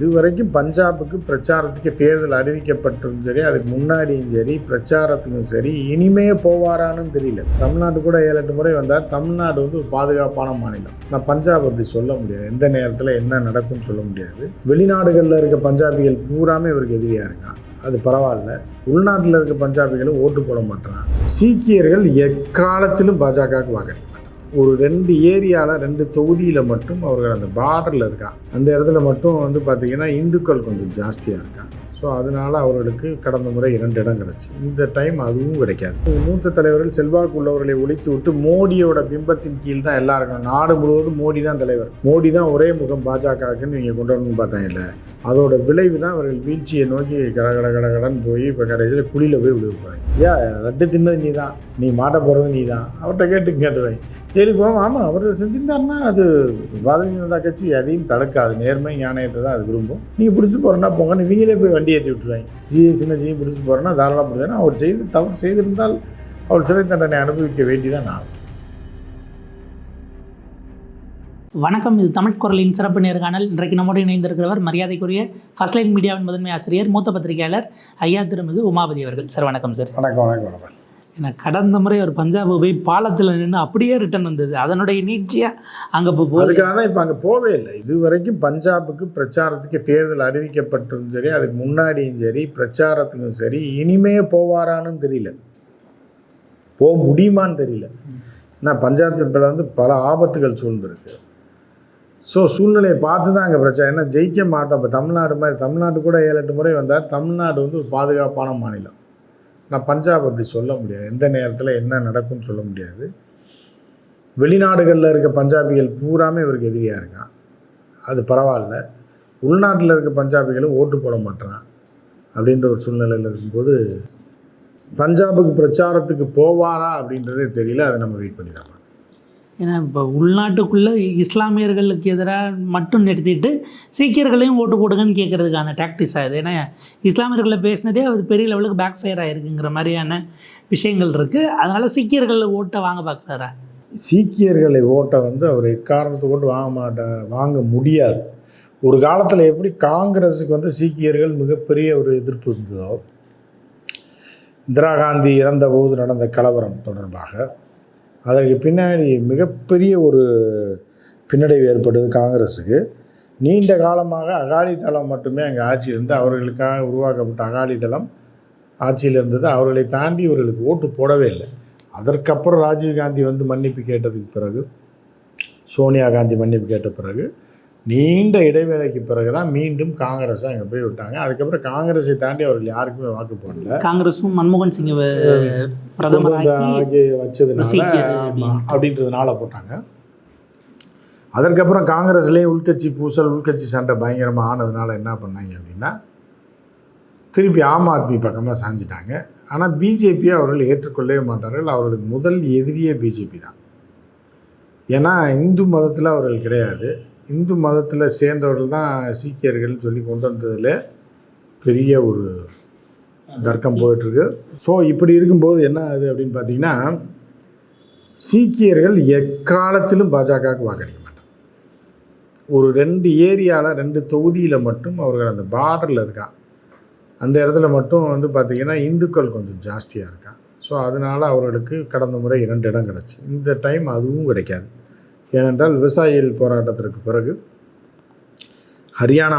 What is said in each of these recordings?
இதுவரைக்கும் பஞ்சாபுக்கு பிரச்சாரத்துக்கு தேர்தல் அறிவிக்கப்பட்டிருந்தும் சரி அதுக்கு முன்னாடியும் சரி பிரச்சாரத்துக்கும் சரி இனிமே போவாரான்னு தெரியல. தமிழ்நாட்டு கூட ஏழு எட்டு முறை வந்தால் தமிழ்நாடு வந்து ஒரு பாதுகாப்பான மாநிலம். நான் பஞ்சாப் அப்படி சொல்ல முடியாது. எந்த நேரத்தில் என்ன நடக்கும்னு சொல்ல முடியாது. வெளிநாடுகளில் இருக்க பஞ்சாபிகள் பூராமே இவருக்கு எதிரியாக இருக்கான். அது பரவாயில்ல. உள்நாட்டில் இருக்க பஞ்சாபிகளும் ஓட்டு போட மாட்டான் சீக்கியர்கள் எக்காலத்திலும் பாஜகவுக்கு வாக்களிக்க ஒரு ரெண்டு ஏரியாவில் ரெண்டு தொகுதியில் மட்டும் அவர்கள் அந்த பார்டரில் இருக்கான் அந்த இடத்துல மட்டும் வந்து பார்த்திங்கன்னா இந்துக்கள் கொஞ்சம் ஜாஸ்தியாக இருக்காங்க. ஸோ அதனால் அவர்களுக்கு கடந்த முறை இரண்டு இடம் கிடச்சி. இந்த டைம் அதுவும் கிடைக்காது. மூத்த தலைவர்கள் செல்வாக்கு உள்ளவர்களை ஒழித்து விட்டு மோடியோட பிம்பத்தின் கீழ் தான் எல்லாருக்கும் நாடு முழுவதும் மோடி தான் தலைவர். மோடி தான் ஒரே முகம் பாஜகவுக்குன்னு நீங்கள் கொண்டு வரணும்னு பார்த்தாங்க இல்லை. அதோட விளைவு தான் அவர்கள் வீழ்ச்சியை நோக்கி கட கட கட கடன்னு போய் இப்போ கடைசியில் குழியில் போய் விழுக போகிறாங்க ஏன் லட்டு தின்னது நீ தான் நீ மாட்ட போகிறது நீ தான் அவர்கிட்ட கேட்டு கேட்டுருவேன் சரி போவோம் ஆமாம் அவர் செஞ்சிருந்தாருன்னா அது பாரதிய ஜனதா கட்சி எதையும் தடுக்காது. நேர்மை ஞானயத்தை தான் அது விரும்பும். நீங்கள் பிடிச்சி போகிறேன்னா போங்க இவங்களே போய் வண்டி ஏற்றி விட்டுருவாங்க சின்ன சின்னஜியை பிடிச்சி போகிறேன்னா தாராளமாக பிடிச்சேன்னா அவர் செய்து தவறு செய்திருந்தால் அவர் சிறை தண்டனை அனுபவிக்க வேண்டிதான் நான். வணக்கம். இது தமிழ் குரலின் சிறப்பு நேர்காணல் இன்றைக்கு நம்மோடு இணைந்திருக்கிறவர் மரியாதைக்குரிய ஃபர்ஸ்ட் லைன் மீடியாவின் முதன்மை ஆசிரியர் மூத்த பத்திரிகையாளர் ஐயா திருமிகு உமாபதி அவர்கள். சார் வணக்கம் சார். வணக்கம் வணக்கம் வணக்கம். ஏன்னா கடந்த முறை ஒரு பஞ்சாப் போய் பாலத்தில் நின்று அப்படியே ரிட்டர்ன் வந்தது. அதனுடைய நீட்சியாக அங்கே போய் அதுக்காக தான் இப்போ அங்கே போவே இல்லை. இது வரைக்கும் பஞ்சாபுக்கு பிரச்சாரத்துக்கு தேர்தல் அறிவிக்கப்பட்டிருந்தும் சரி அதுக்கு முன்னாடியும் சரி பிரச்சாரத்துக்கும் சரி இனிமே போவாரான்னு தெரியல. போக முடியுமான்னு தெரியல. ஏன்னா பஞ்சாயத்து வந்து பல ஆபத்துகள் சூழ்ந்திருக்கு. ஸோ சூழ்நிலையை பார்த்து தான் அங்கே பிரச்சனை. ஏன்னா ஜெயிக்க மாட்டோம். இப்போ தமிழ்நாடு மாதிரி தமிழ்நாடு கூட ஏழு எட்டு முறை வந்தால் தமிழ்நாடு வந்து ஒரு பாதுகாப்பான மாநிலம். நான் பஞ்சாப் அப்படி சொல்ல முடியாது. எந்த நேரத்தில் என்ன நடக்கும்னு சொல்ல முடியாது. வெளிநாடுகளில் இருக்க பஞ்சாபிகள் பூராமே இவருக்கு எதிரியாக இருக்கான். அது பரவாயில்ல. உள்நாட்டில் இருக்க பஞ்சாபிகளும் ஓட்டு போட மாட்டான் அப்படின்ற ஒரு சூழ்நிலையில் இருக்கும்போது பஞ்சாபுக்கு பிரச்சாரத்துக்கு போவாரா அப்படின்றதே தெரியல. அதை நம்ம வெயிட் பண்ணி தான் ஏன்னா இப்போ உள்நாட்டுக்குள்ளே இஸ்லாமியர்களுக்கு எதிராக மட்டும் நிறுத்திட்டு சீக்கியர்களையும் ஓட்டு போடுங்கன்னு கேட்கறதுக்கான டாக்டிஸ் ஆகுது ஏன்னா இஸ்லாமியர்களை பேசினதே அது பெரிய லெவலுக்கு பேக் ஃபயர் ஆகிருக்குங்கிற மாதிரியான விஷயங்கள் இருக்குது அதனால் சீக்கியர்கள் ஓட்டை வாங்க பார்க்குறாரா? சீக்கியர்களை ஓட்டை வந்து அவர் எக்காரணத்தை கொண்டு வாங்க மாட்டார் வாங்க முடியாது. ஒரு காலத்தில் எப்படி காங்கிரஸுக்கு வந்து சீக்கியர்கள் மிகப்பெரிய ஒரு எதிர்ப்பு இருந்ததோ இந்திரா காந்தி இறந்தபோது நடந்த கலவரம் தொடர்பாக அதற்கு பின்னாடி மிகப்பெரிய ஒரு பின்னடைவு ஏற்பட்டது காங்கிரஸுக்கு. நீண்ட காலமாக அகாலிதளம் மட்டுமே அங்கே ஆட்சி இருந்து அவர்களுக்காக உருவாக்கப்பட்ட அகாலிதளம் ஆட்சியில் இருந்தது. அவர்களை தாண்டி இவர்களுக்கு ஓட்டு போடவே இல்லை. அதற்கப்புறம் ராஜீவ் காந்தி வந்து மன்னிப்பு கேட்டதுக்கு பிறகு சோனியா காந்தி மன்னிப்பு கேட்ட பிறகு நீண்ட இடைவேளைக்கு பிறகு தான் மீண்டும் காங்கிரஸை அங்கே போய் விட்டாங்க. அதுக்கப்புறம் காங்கிரஸை தாண்டி அவர்கள் யாருக்குமே வாக்கு போடல. காங்கிரஸும் மன்மோகன் சிங்கை பிரதமராக்கி ஆகி வச்சதுனால அப்படின்றதுனால போட்டாங்க. அதற்கப்புறம் காங்கிரஸ்லேயே உள்கட்சி பூசல் உள்கட்சி சண்டை பயங்கரமாக ஆனதுனால என்ன பண்ணாங்க அப்படின்னா திருப்பி ஆம் ஆத்மி பக்கமாக சாஞ்சிட்டாங்க. ஆனால் பிஜேபியை அவர்கள் ஏற்றுக்கொள்ளவே மாட்டார்கள். அவர்களுக்கு முதல் எதிரியே பிஜேபி தான். ஏன்னா இந்து மதத்தில் அவர்கள் கிடையாது. இந்து மதத்தில் சேர்ந்தவர்கள் தான் சீக்கியர்கள்னு சொல்லி கொண்டு வந்ததில் பெரிய ஒரு தர்க்கம் போயிட்டுருக்கு. ஸோ இப்படி இருக்கும்போது என்ன ஆகுது அப்படின்னு பார்த்தீங்கன்னா சீக்கியர்கள் எக்காலத்திலும் பாஜகவுக்கு வாக்களிக்க மாட்டாங்க. ஒரு ரெண்டு ஏரியாவில் ரெண்டு தொகுதியில் மட்டும் அவர்கள் அந்த பார்டரில் இருக்கான் அந்த இடத்துல மட்டும் வந்து பார்த்திங்கன்னா இந்துக்கள் கொஞ்சம் ஜாஸ்தியாக இருக்கான் ஸோ அதனால் அவர்களுக்கு கடந்த முறை இரண்டு இடம் கிடச்சி. இந்த டைம் அதுவும் கிடைக்காது. ஏனென்றால் விவசாயிகள் போராட்டத்திற்கு பிறகு ஹரியானா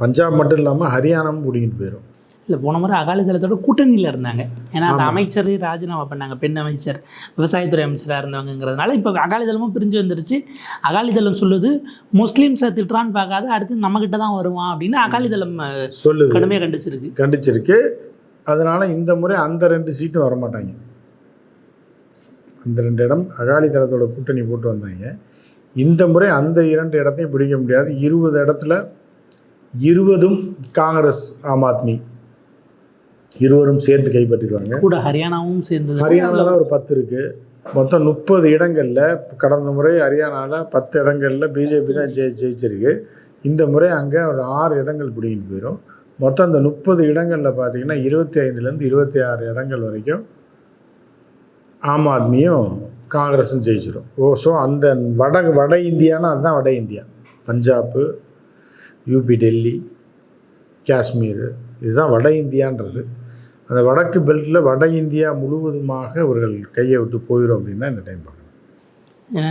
பஞ்சாப் மட்டும் இல்லாமல் ஹரியானாவும் பிடிங்கிட்டு போயிடும் இல்லை போன முறை அகாலிதளத்தோட கூட்டணியில் இருந்தாங்க. ஏன்னா அந்த. அமைச்சர் ராஜினாமா பண்ணாங்க. பெண் அமைச்சர் விவசாயத்துறை அமைச்சராக இருந்தவங்கிறதுனால இப்போ அகாலிதளமும் பிரிஞ்சு வந்துருச்சு. அகாலிதளம் சொல்லுது முஸ்லீம்ஸை திட்டுறான்னு பார்க்காத அடுத்து நம்மக்கிட்ட தான் வருவான் அப்படின்னு அகாலிதளம் அஹ், சொல்லுது. கடுமையாக கண்டிச்சிருக்கு. கண்டிச்சிருக்கு. அதனால் இந்த முறை அந்த ரெண்டு சீட்டும் வரமாட்டாங்க. அந்த ரெண்டு இடம் அகாலி தளத்தோட கூட்டணி போட்டு வந்தாங்க. இந்த முறை அந்த இரண்டு இடத்தையும் பிடிக்க முடியாது. இருபது இடத்துல இருபதும் காங்கிரஸ் ஆம் ஆத்மி இருவரும் சேர்த்து கைப்பற்றிடுவாங்க. கூட ஹரியானாவும் சேர்ந்தது. ஹரியானாவில் ஒரு பத்து இருக்குது மொத்தம் முப்பது இடங்களில் கடந்த முறை ஹரியானாவில் பத்து இடங்களில் பிஜேபி தான் ஜெயி ஜெயிச்சிருக்கு. இந்த முறை அங்கே ஒரு ஆறு இடங்கள் பிடிங்கிட்டு போயிடும் மொத்தம் அந்த முப்பது இடங்களில் பார்த்தீங்கன்னா இருபத்தி ஐந்துலேருந்து இருபத்தி ஆறு இடங்கள் வரைக்கும் ஆம் ஆத்மியும் காங்கிரஸும் ஜெயிச்சிடும் ஓ ஸோ அந்த வட வட இந்தியானா அதுதான் வட இந்தியா. பஞ்சாப்பு யூபி டெல்லி காஷ்மீர் இதுதான் வட இந்தியான்றது. அந்த வடக்கு பெல்ட்டில் வட இந்தியா முழுவதுமாக இவர்கள் கையை விட்டு போயிடும் அப்படின்னா இந்த டைம் பார்க்கலாம் ஏன்னா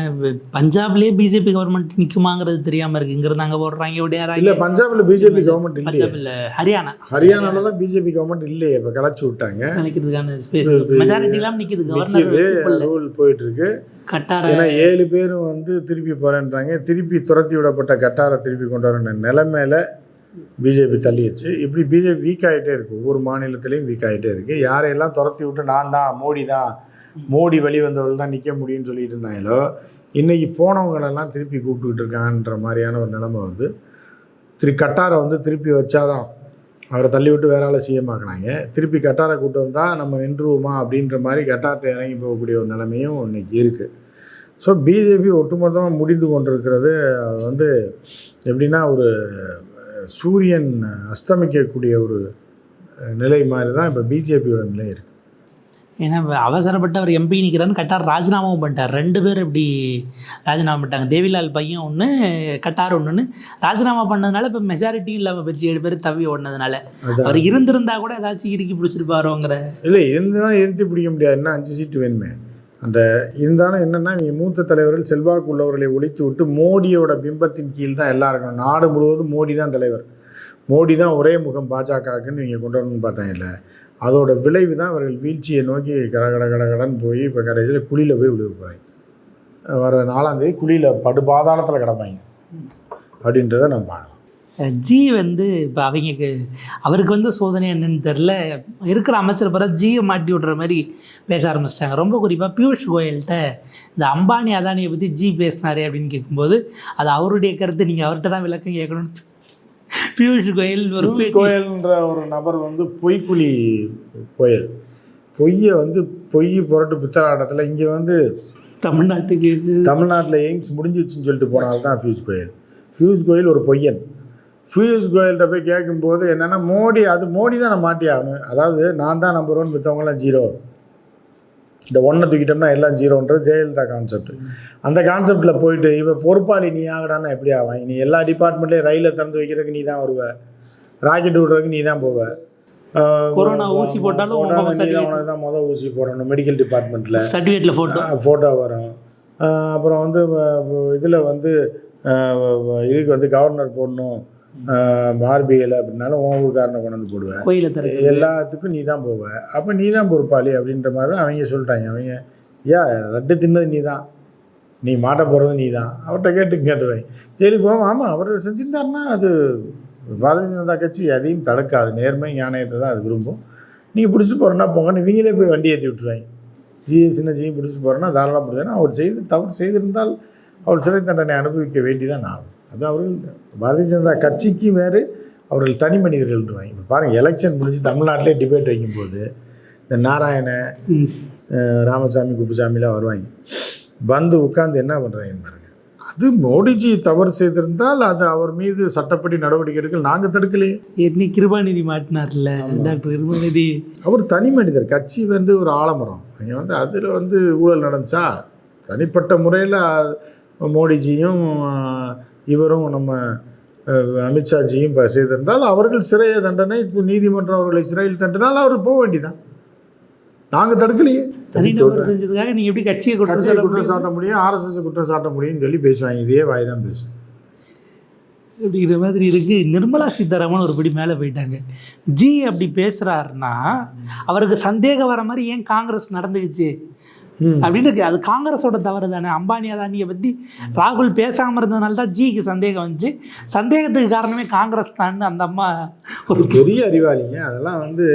பஞ்சாப்லேயே பிஜேபி கவர்மெண்ட் நிற்குமாங்கிறது தெரியாமல் இருக்கு. இங்கிருந்து அங்கே போடுறாங்க இல்லை விடையாறாங்க பஞ்சாபில் பிஜேபி கவர்மெண்ட் இல்லை ஹரியானா. ஹரியானால தான் பிஜேபி கவர்மெண்ட் இல்லையே. இப்போ கலைச்சி விட்டாங்க. நினைக்கிறதுக்கான ஸ்பேஸ் மெஜாரிட்டி எல்லாம் நிற்கிது கவர்னர் ரூல் போயிட்டு இருக்கு கட்டார ஏன்னா ஏழு பேரும் வந்து திருப்பி போகிறேன்றாங்க திருப்பி துரத்தி விடப்பட்ட கட்டாரை திருப்பி கொண்டு வர நிலைமையில பிஜேபி தள்ளிடுச்சு. இப்படி பிஜேபி வீக் ஆகிட்டே இருக்கு. ஒவ்வொரு மாநிலத்திலையும் வீக் ஆகிட்டே இருக்கு. யாரையெல்லாம் துரத்தி விட்டு நான் தான் மோடி தான் மோடி வழி வந்தவர்கள் தான் நிற்க முடியும்னு சொல்லிட்டு இருந்தாங்களோ இன்றைக்கி போனவங்களெல்லாம் திருப்பி கூப்பிட்டுக்கிட்டு இருக்கான்ற மாதிரியான ஒரு நிலைமை வந்து திரு கட்டாரை வந்து திருப்பி வச்சாதான் அவரை தள்ளி விட்டு வேற ஆளை சிஎம் ஆக்குனாங்க. திருப்பி கட்டாரை கூட்டு வந்தால் நம்ம நின்றுவோமா அப்படின்ற மாதிரி கட்டாரத்தை இறங்கி போகக்கூடிய ஒரு நிலைமையும் இன்னைக்கு இருக்குது ஸோ பிஜேபி ஒட்டுமொத்தமாக முடிந்து கொண்டிருக்கிறது அது வந்து எப்படின்னா ஒரு சூரியன் அஸ்தமிக்கக்கூடிய ஒரு நிலை மாதிரி தான் இப்போ பிஜேபியோட நிலை இருக்குது ஏன்னா அவசரப்பட்டு அவர் எம்பி நிற்கிறான்னு கட்டார் ராஜினாமாவும் பண்ணிட்டார். ரெண்டு பேர் இப்படி ராஜினாமா பண்ணிட்டாங்க. தேவிலால் பையன் ஒன்று கட்டார் ஒன்றுன்னு ராஜினாமா பண்ணதுனால இப்போ மெஜாரிட்டியும் இல்லாமல் போச்சு ஏழு பேர் தவி ஓடினதுனால. அவர் இருந்திருந்தா கூட ஏதாச்சும் இறுக்கி பிடிச்சிருப்பாரோங்கிற இல்லை இருந்தாலும் இருத்தி பிடிக்க முடியாது. என்ன அஞ்சு சீட்டு வேணுமே. அந்த இருந்தாலும் என்னென்னா நீங்கள் மூத்த தலைவர்கள் செல்வாக்கு உள்ளவர்களை ஒழித்து விட்டு மோடியோட பிம்பத்தின் கீழ் தான் எல்லாம் இருக்கணும். நாடு முழுவதும் மோடி தான் தலைவர். மோடி தான் ஒரே முகம் பாஜகவுக்குன்னு நீங்கள் கொண்டு வரணும்னு பார்த்தாங்கல்ல அதோட விளைவு தான் அவர்கள் வீழ்ச்சியை நோக்கி கட கட கட கடன் போய் இப்போ கடைசியில் குழியில் போய் விழுக போகிறாங்க வர நாலாந்தேதி குழியில் படு பாதாளத்தில் கிடப்பாங்க. அப்படின்றத நம்ம பார்க்கலாம். ஜி வந்து இப்போ அவங்களுக்கு அவருக்கு வந்து சோதனை என்னன்னு தெரில இருக்கிற அமைச்சர் பிற ஜியை மாட்டி விட்ற மாதிரி பேச ஆரம்பிச்சிட்டாங்க. ரொம்ப குறிப்பாக பியூஷ் கோயல்கிட்ட இந்த அம்பானி அதானியை பற்றி ஜி பேசினாரு அப்படின்னு கேட்கும்போது அது அவருடைய கருத்து நீங்கள் அவர்கிட்ட தான் விளக்கம் கேட்கணும்னு பியூஷ் கோயல் ஒரு கோயல்ன்ற ஒரு நபர் வந்து பொய்க்குழி கோயல். பொய்யை வந்து பொய் புரட்டு பித்தலாட்டத்தில் இங்கே வந்து தமிழ்நாட்டுக்கு தமிழ்நாட்டில் எய்ம்ஸ் முடிஞ்சிச்சுன்னு சொல்லிட்டு போனால் தான் பியூஷ் கோயல். பியூஷ் கோயல் ஒரு பொய்யன். பியூஷ் கோயல்கிட்ட போய் கேட்கும்போது என்னென்னா மோடி அது மோடி தான் நான் மாட்டி ஆகணும் அதாவது நான் தான் நம்பர் ஒன் மித்தவங்களாம் ஜீரோ இந்த ஒன்றை தூக்கிட்டோம்னா எல்லாம் ஜீரோன்றது ஜெயலலிதா கான்செப்ட் அந்த கான்செப்டில் போயிட்டு இப்போ பொறுப்பாளி நீ ஆகடான்னா எப்படி ஆவான் நீ எல்லா டிபார்ட்மெண்ட்லேயும் ரயிலை திறந்து வைக்கிறதுக்கு நீ தான் வருவ. ராக்கெட் விடுறதுக்கு நீ தான் போவ கொரோனா ஊசி போட்டாலும். உனக்கு தான் மொதல் ஊசி போடணும் மெடிக்கல் டிபார்ட்மெண்ட்டில் சர்டிஃபிகேட்டில் ஃபோட்டோ ஃபோட்டோ வரும். அப்புறம் வந்து இதில் வந்து இதுக்கு வந்து கவர்னர் போடணும். ஆர்பிஐயில் அப்படின்னாலும் உன் ஊருக்காரனை கொண்டு வந்து போடுவேன். கோயிலை எல்லாத்துக்கும் நீ தான் போவ. அப்போ நீ தான் பொறுப்பாளி அப்படின்ற மாதிரி தான் அவங்க சொல்லிட்டாங்க அவங்க ஏன் லட்டு தின்னது நீ தான் நீ மாட்ட போகிறது நீ தான் அவர்கிட்ட கேட்டு கேட்டுருவேன் சரி போவோம். ஆமாம் அவர் செஞ்சிருந்தாருன்னா அது பாரதிய ஜனதா கட்சி எதையும் தடுக்காது. நேர்மை ஞானயத்தை தான் அது விரும்பும். நீங்கள் பிடிச்சி போகிறோன்னா போங்கன்னு இவங்களே போய் வண்டி ஏற்றி விட்டுருவாங்க ஜிஏ சின்ன ஜியும் பிடிச்சி போகிறோன்னா தாராளமாக பிடிச்சா அவர் செய்து தவறு செய்திருந்தால் அவர் சிறை தண்டனை அனுபவிக்க வேண்டிதான் ஆகும் அது அவர்கள் பாரதிய ஜனதா கட்சிக்கு வேறு அவர்கள் தனி மனிதர்கள்ன்றாங்க இப்போ பாருங்கள் எலெக்ஷன் முடிஞ்சு தமிழ்நாட்டிலே டிபேட் வைக்கும்போது இந்த நாராயண ராமசாமி குப்புசாமிலாம் வருவாங்க. வந்து உட்கார்ந்து என்ன பண்ணுறாங்க பாருங்க. அது மோடிஜி தவறு செய்திருந்தால் அது அவர் மீது சட்டப்படி நடவடிக்கை எடுக்க நாங்கள் தடுக்கலையே. ஏற்கனவே கிருபாநிதி மாட்டினார்ல. டாக்டர் கிருபாநிதி. அவர் தனி மனிதர் கட்சி வந்து ஒரு ஆலமரம். அங்கே வந்து அதில் வந்து ஊழல் நடந்துச்சா? தனிப்பட்ட முறையில் மோடிஜியும் இவரும் நம்ம அமித்ஷாஜியும் செய்திருந்தால் அவர்கள் சிறை தண்டனை இப்போ நீதிமன்றம் அவர்களை சிறையில் தண்டினால் அவர் போக வேண்டியதான் நாங்கள் தடுக்கலையே. செஞ்சதுக்காக நீங்க எப்படி கட்சியை குற்றம் சாட்ட முடியும் ஆர்எஸ்எஸ் குற்றம் சாட்ட முடியும்னு சொல்லி பேசுவாங்க. இதே வாய் தான் பேசும். அப்படிங்கிற மாதிரி இருக்கு. நிர்மலா சீதாராமன் ஒரு படி மேலே போயிட்டாங்க. ஜி அப்படி பேசுறாருன்னா அவருக்கு சந்தேகம் வர மாதிரி ஏன் காங்கிரஸ் நடந்துக்குச்சு? அப்படின்னு. அது காங்கிரஸோட தவறு தானே. அம்பானி அதானியை பற்றி ராகுல் பேசாமல் இருந்ததுனால தான் ஜிக்கு சந்தேகம் வந்துச்சு. சந்தேகத்துக்கு காரணமே காங்கிரஸ் தான் அந்த அம்மா ஒரு பெரிய அறிவாளிங்க. அதெல்லாம் வந்து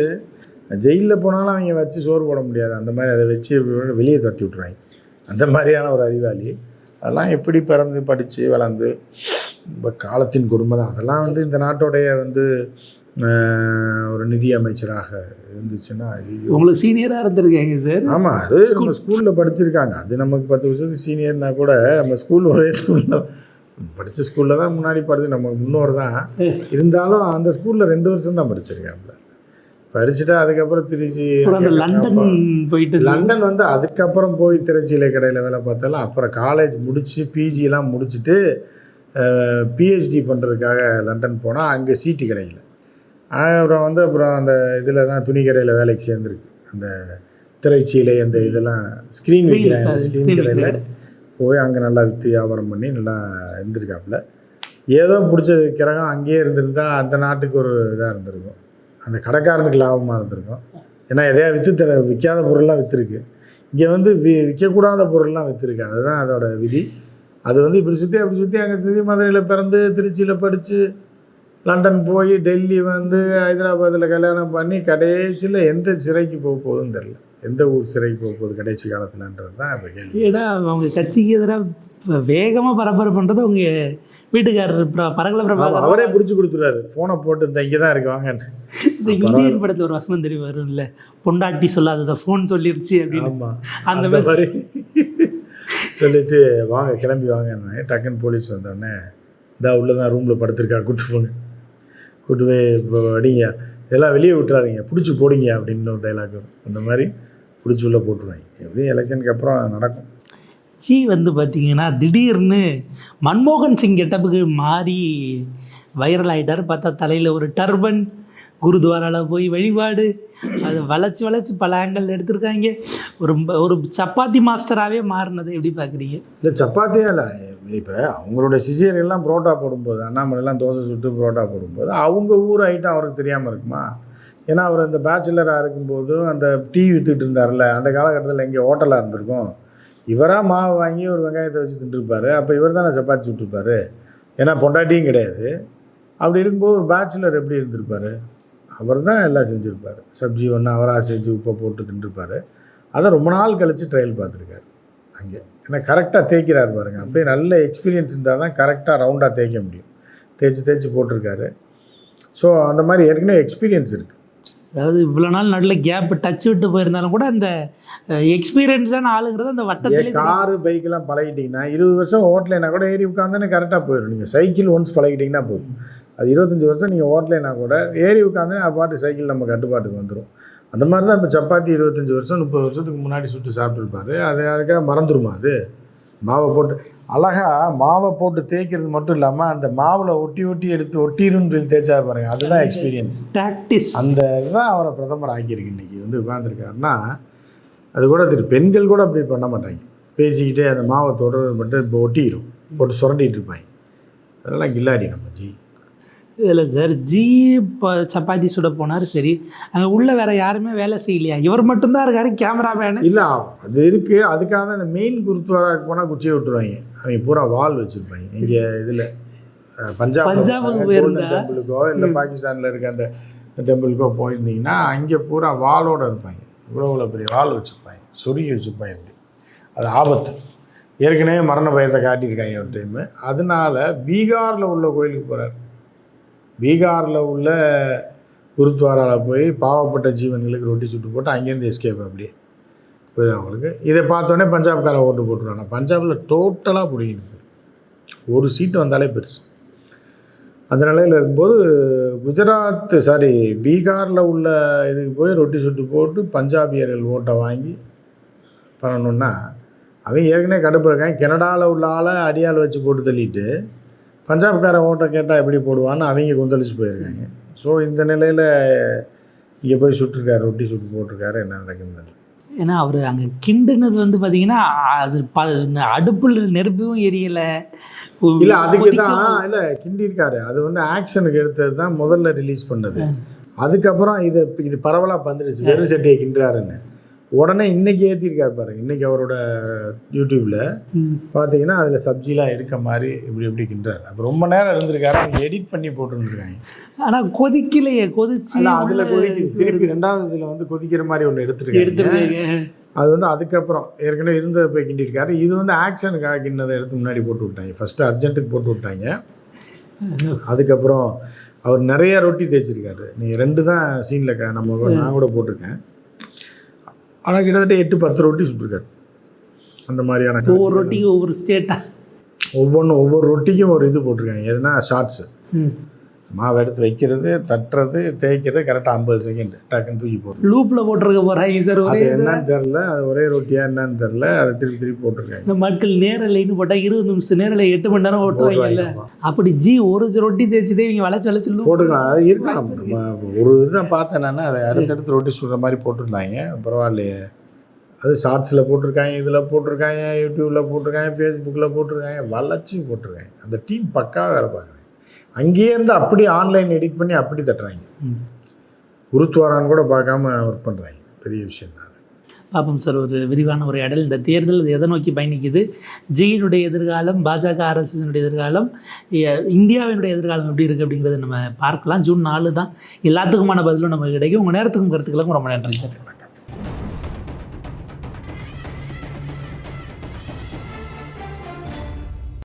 ஜெயிலில் போனாலும் அவங்க வச்சு சோறு போட முடியாது. அந்த மாதிரி அதை வச்சு வெளியே தட்டி விட்ருவாங்க அந்த மாதிரியான ஒரு அறிவாளி. அதெல்லாம் எப்படி பிறந்து படித்து வளர்ந்து இப்போ காலத்தின் கொடுமை தான் அதெல்லாம் வந்து இந்த நாட்டோடைய வந்து ஒரு நிதி அமைச்சராக இருந்துச்சுன்னா உங்களுக்கு சீனியராக இருந்திருக்காங்க சார். ஆமாம் அது நம்ம ஸ்கூலில் படிச்சிருக்காங்க. அது நமக்கு பத்து வருஷத்துக்கு சீனியர்னா கூட நம்ம ஸ்கூல் ஒரே ஸ்கூலில் படித்த ஸ்கூலில் தான் முன்னாடி படிச்சு நம்ம முன்னோர் தான். இருந்தாலும் அந்த ஸ்கூலில் ரெண்டு வருஷம் தான் படிச்சிருக்காப்புல. படிச்சுட்டு அதுக்கப்புறம் திருச்சி லண்டன் போயிட்டு லண்டன் வந்து அதுக்கப்புறம் போய் திருச்சியில கடையில் வேலை பார்த்தாலும் அப்புறம் காலேஜ் முடித்து பிஜிலாம் முடிச்சுட்டு பிஹெச்டி பண்ணுறதுக்காக லண்டன் போனால் அங்கே சீட்டு கிடைக்கல. அப்புறம் வந்து அப்புறம் அந்த இதில் தான் துணி கடையில் வேலைக்கு சேர்ந்துருக்கு. அந்த திரைச்சீலை அந்த இதெல்லாம் ஸ்க்ரீன் sorry, ஸ்க்ரீன் கடையில் போய் அங்கே நல்லா விற்று வியாபாரம் பண்ணி நல்லா இருந்திருக்காப்புல. ஏதோ பிடிச்ச கிரகம் அங்கேயே இருந்திருந்தா அந்த நாட்டுக்கு ஒரு இதாக இருந்திருக்கும். அந்த கடைக்காரனுக்கு லாபமாக இருந்திருக்கும். ஏன்னா எதையா விற்று தர விற்காத பொருள்லாம் விற்றுருக்கு இங்கே வந்து வி விற்கக்கூடாத பொருள்லாம் விற்றுருக்கு அதுதான் அதோட விதி. அது வந்து இப்படி சுற்றி அப்படி சுற்றி அங்கே திருச்சி மதுரையில் பிறந்து திருச்சியில் படித்து லண்டன் போய் டெல்லி வந்து ஹைதராபாத்தில் கல்யாணம் பண்ணி கடைசியில் எந்த சிறைக்கு போக போகுதுன்னு தெரில எந்த ஊர் சிறைக்கு போக போகுது கடைசி காலத்துலன்றது தான் இப்போ கேள்வி. ஏன்னா அவங்க கட்சிக்கு எதிராக வேகமாக பரப்புரை பண்ணுறது அவங்க வீட்டுக்காரர் பிர- பரகல பிரபாகர் அவரே பிடிச்சி கொடுத்துருவாரு ஃபோனை போட்டு இந்த இங்கே தான் இருக்கு வாங்கன்னு. இந்த இந்தியன் படத்தில் ஒரு வசனம் தெரிய வரும்ல? பொண்டாட்டி சொல்லாதத ஃபோன் சொல்லிருச்சு அப்படின்னு. அந்த மாதிரி. சொல்லிட்டு வாங்க கிளம்பி வாங்கன்னு. டக்குன்னு போலீஸ் வந்தோடனே இந்த உள்ள தான் ரூமில் படுத்திருக்கா கூட்டு போங்க. கூட்டு போய் இப்போ அடிங்க. இதெல்லாம் வெளியே விட்டுறாதீங்க. பிடிச்சி போடுங்க அப்படின்னு ஒரு டைலாக் வரும். அந்த மாதிரி பிடிச்சி உள்ளே போட்டுருவாங்க. எப்படியும் எலெக்ஷனுக்கு அப்புறம் நடக்கும். ஜி வந்து பார்த்தீங்கன்னா திடீர்னு மன்மோகன் சிங் கெட்டப்புக்கு மாறி வைரல் ஆகிட்டார் பார்த்தா தலையில் ஒரு டர்பன் குருத்வாராவில் போய் வழிபாடு. அது வளைச்சி வளைச்சி பல ஆங்கிள் எடுத்திருக்காங்க. ஒரு ஒரு சப்பாத்தி மாஸ்டராகவே மாறினதை எப்படி பார்க்குறீங்க? இல்லை சப்பாத்தியே இல்லை. இப்போ அவங்களோட சிசியர்கள்லாம் புரோட்டா போடும்போது அண்ணாமலைலாம் தோசை சுட்டு புரோட்டா போடும்போது அவங்க ஊர் ஐட்டம் அவருக்கு தெரியாமல் இருக்குமா? ஏன்னா அவர் அந்த பேச்சுலராக இருக்கும்போதும் அந்த டீ வித்துட்டு இருந்தார்ல அந்த காலகட்டத்தில் எங்கே ஹோட்டலாக இருந்திருக்கும். இவராக மாவு வாங்கி ஒரு வெங்காயத்தை வச்சு தின்றுருப்பாரு அப்போ இவர் தானே சப்பாத்தி சுட்டுருப்பாரு ஏன்னா பொண்டாட்டியும் கிடையாது. அப்படி இருக்கும்போது ஒரு பேச்சுலர் எப்படி இருந்திருப்பாரு? அவர் தான் எல்லாம் செஞ்சுருப்பார். சப்ஜி ஒன்று அவராக செஞ்சு உப்பை போட்டு தின்றுருப்பாரு அதை ரொம்ப நாள் கழித்து ட்ரையல் பார்த்துருக்காரு. அங்கே. ஏன்னா கரெக்டாக தேய்க்கிறார் பாருங்க. அப்படியே நல்ல எக்ஸ்பீரியன்ஸ் இருந்தால் தான் கரெக்டாக ரவுண்டாக தேய்க்க முடியும். தேய்ச்சி தேய்ச்சி போட்டிருக்காரு. ஸோ அந்த மாதிரி ஏற்கனவே எக்ஸ்பீரியன்ஸ் இருக்குது அதாவது இவ்வளோ நாள் நடுவில் கேப் டச் விட்டு போயிருந்தாலும் கூட அந்த எக்ஸ்பீரியன்ஸான ஆளுங்கிறது அந்த வட்டத்திலே காரு பைக்கெல்லாம் பழகிட்டிங்கன்னா இருபது வருஷம் ஓட்டலைனா கூட ஏறி உட்காந்தானே கரெக்டாக போயிடும் நீங்கள் சைக்கிள் ஒன்ஸ் பழகிட்டிங்கன்னா போதும். அது இருபத்தஞ்சி வருஷம் நீங்கள் ஓட்டலைனா கூட ஏறி உட்காந்தானே அது பாட்டு சைக்கிள் நம்ம கட்டுப்பாட்டுக்கு வந்துடும் அந்த மாதிரி தான் இப்போ சப்பாத்தி இருபத்தஞ்சி வருஷம் முப்பது வருஷத்துக்கு முன்னாடி சுட்டு சாப்பிட்ருப்பாரு அது அதுக்காக மறந்துருமா அது? மாவை போட்டு அழகா மாவை போட்டு தேய்க்கிறது மட்டும் இல்லாமல் அந்த மாவில் ஒட்டி ஒட்டி எடுத்து ஒட்டிருன்னு சொல்லி தேய்ச்சா பாருங்க அதுதான் எக்ஸ்பீரியன்ஸ் ப்ராக்டிஸ் அந்த இதுதான் அவரை பிரதமர் ஆக்கியிருக்கு இன்னைக்கு. வந்து உட்காந்துருக்காருன்னா அது கூட திரு பெண்கள் கூட அப்படி பண்ண மாட்டாங்க. பேசிக்கிட்டே அந்த மாவை தொடர்றது மட்டும் இப்போ ஒட்டிடும் போட்டு சுரண்டிட்டு இருப்பாங்க. அதெல்லாம் கில்லாடி நம்ம ஜி. இதில் சார் ஜி இப்போ சப்பாத்தி சுட போனார் சரி. அங்கே உள்ள வேற யாருமே வேலை செய்யலையா? இவர் மட்டும்தான் இருக்காரு கேமராமேனு இல்லை அது இருக்குது அதுக்காக தான் இந்த மெயின் குருத்வாராக்கு போனால் குச்சியை விட்டுருவாங்க. அவங்க பூரா வால் வச்சுருப்பாங்க. இங்கே இதில் பஞ்சாப்? டெம்பிளுக்கோ இல்லை பாகிஸ்தானில் இருக்க அந்த டெம்பிளுக்கோ போயிருந்தீங்கன்னா அங்கே பூரா வாளோட இருப்பாங்க. இவ்வளோ இவ்வளோ பெரிய வால் வச்சுருப்பாங்க. சொருகி வச்சுருப்பாங்க இப்படி அது ஆபத்து. ஏற்கனவே மரண பயத்தை காட்டியிருக்காங்க ஒரு டைமு அதனால பீகாரில் உள்ள கோயிலுக்கு போகிறார் பீகாரில் உள்ள குருத்வாராவில் போய் பாவப்பட்ட ஜீவன்களுக்கு ரொட்டி சுட்டு போட்டு அங்கேருந்து எஸ்கேப் அப்படியே புரியுது அவங்களுக்கு. இதை பார்த்தோன்னே பஞ்சாப்கார ஓட்டு போட்டுருவாங்க பஞ்சாபில் டோட்டலாக பிடிக்கணும் ஒரு சீட்டு வந்தாலே பெருசு. அந்த நிலையில் இருக்கும்போது குஜராத் சாரி பீகாரில் உள்ள இதுக்கு போய் ரொட்டி சுட்டு போட்டு பஞ்சாபியர்கள் ஓட்டை வாங்கி பண்ணணுன்னா அவங்க ஏற்கனவே கடுப்பு இருக்காங்க. கனடாவில் உள்ள ஆளை அடியாள் வச்சு போட்டு தள்ளிட்டு பஞ்சாப்காரன் ஓட்டை கேட்டால் எப்படி போடுவான்னு அவங்க கொந்தளிச்சு போயிருக்காங்க. ஸோ இந்த நிலையில் இங்கே போய் சுட்டிருக்காரு ரொட்டி சுட்டு போட்டிருக்காரு என்ன நடக்குது ஏன்னா அவர் அங்கே கிண்டுனது வந்து பார்த்தீங்கன்னா அது ப அடுப்பில் நெருப்பும் எரியலை. இல்லை அதுக்கு தான் இல்லை கிண்டி இருக்காரு அது வந்து ஆக்ஷனுக்கு எடுத்தது தான் முதல்ல ரிலீஸ் பண்ணது. அதுக்கப்புறம் இதை இது பரவலாக வந்துடுச்சு. வெறும் சட்டியை கிண்டுறாருன்னு. உடனே இன்னைக்கு ஏற்றிருக்காரு பாருங்க. இன்னைக்கு அவரோட யூடியூப்பில் பார்த்தீங்கன்னா அதில் சப்ஜிலாம் இருக்க மாதிரி இப்படி இப்படி கிண்டுறாரு. அப்போ ரொம்ப நேரம் இருந்திருக்காரு. அவங்க எடிட் பண்ணி போட்டுருந்துருக்காங்க. ஆனால் கொதிக்கலையே கொதிச்சு அதில் கொதிக்குது. திருப்பி ரெண்டாவது இதில் வந்து கொதிக்கிற மாதிரி ஒன்று எடுத்துருக்காங்க. எடுத்துருக்காங்க. அது வந்து அதுக்கப்புறம் ஏற்கனவே இருந்ததை போய் கிண்டிருக்காரு இது வந்து ஆக்ஷனுக்காக கிண்ணதை எடுத்து முன்னாடி போட்டு விட்டாங்க. ஃபஸ்ட்டு அர்ஜென்ட்டுக்கு போட்டு விட்டாங்க. அதுக்கப்புறம் அவர் நிறைய ரொட்டி தேய்ச்சிருக்காரு. நீங்கள் ரெண்டு தான் சீனில் நம்ம நான் கூட போட்டிருக்கேன். ஆனால் கிட்டத்தட்ட எட்டு பத்து ரொட்டி சுட்டிருக்காரு. அந்த மாதிரியான ஒவ்வொரு. ரொட்டிக்கும் ஒவ்வொரு ஸ்டேட்டா ஒவ்வொன்றும் ஒவ்வொரு ரொட்டிக்கும் ஒரு இது போட்டிருக்காங்க. எதுனா ஷார்ட்ஸு மாவு எடுத்து வைக்கிறது தட்டுறது தேய்க்கிறது கரெக்டாக ஐம்பது செகண்ட் டக்குன்னு தூக்கி போடுறது. லூப்பில் போட்டிருக்க போகிறாங்க சார் அது ஒரே என்னன்னு தெரில அது ஒரே ரொட்டியா என்னன்னு தெரில அதை திருப்பி திருப்பி போட்டிருக்காங்க. இந்த மக்கள் நேரலைன்னு போட்டால் இருபது நிமிஷம் நேரில் எட்டு மணி நேரம் ஓட்டுவாங்கல்ல. போடுவாங்க. அப்படி ஜி ஒரு ரொட்டி தேய்ச்சிதே இவங்க வளைச்சு வளைச்சு போட்டுக்கலாம் அது இருக்கலாம். நம்ம ஒரு இதுதான் பார்த்தேன் நான் அதை அடுத்தடுத்து ரொட்டி சுடுற மாதிரி போட்டிருந்தாங்க. பரவாயில்லையே. அது ஷார்ட்ஸில் போட்டிருக்காங்க இதில் போட்டிருக்காங்க யூடியூப்பில் போட்டிருக்காங்க ஃபேஸ்புக்கில் போட்டிருக்காங்க வளைச்சி போட்டிருக்காங்க. அந்த டீம் பக்காவாக வேலை பார்க்குறாங்க அங்கேயே இருந்து அப்படி ஆன்லைன் எடிட் பண்ணி அப்படி தட்டுறாங்க. ம். குருத்வாரான்னு கூட பார்க்காம ஒர்க் பண்ணுறாங்க பெரிய விஷயம் தான் பார்ப்போம் சார் ஒரு விரிவான ஒரு இடல் இந்த தேர்தல் எதை நோக்கி பயணிக்குது? ஜெயினுடைய எதிர்காலம் பாஜக ஆர்எஸ்எஸ்னுடைய எதிர்காலம் இந்தியாவினுடைய எதிர்காலம் எப்படி இருக்குது அப்படிங்கிறத நம்ம பார்க்கலாம். ஜூன் நாலு தான் எல்லாத்துக்குமான பதிலும் நமக்கு கிடைக்கும். உங்கள் நேரத்துக்கும் கருத்துக்களுக்கும் ரொம்ப நன்றி சார்.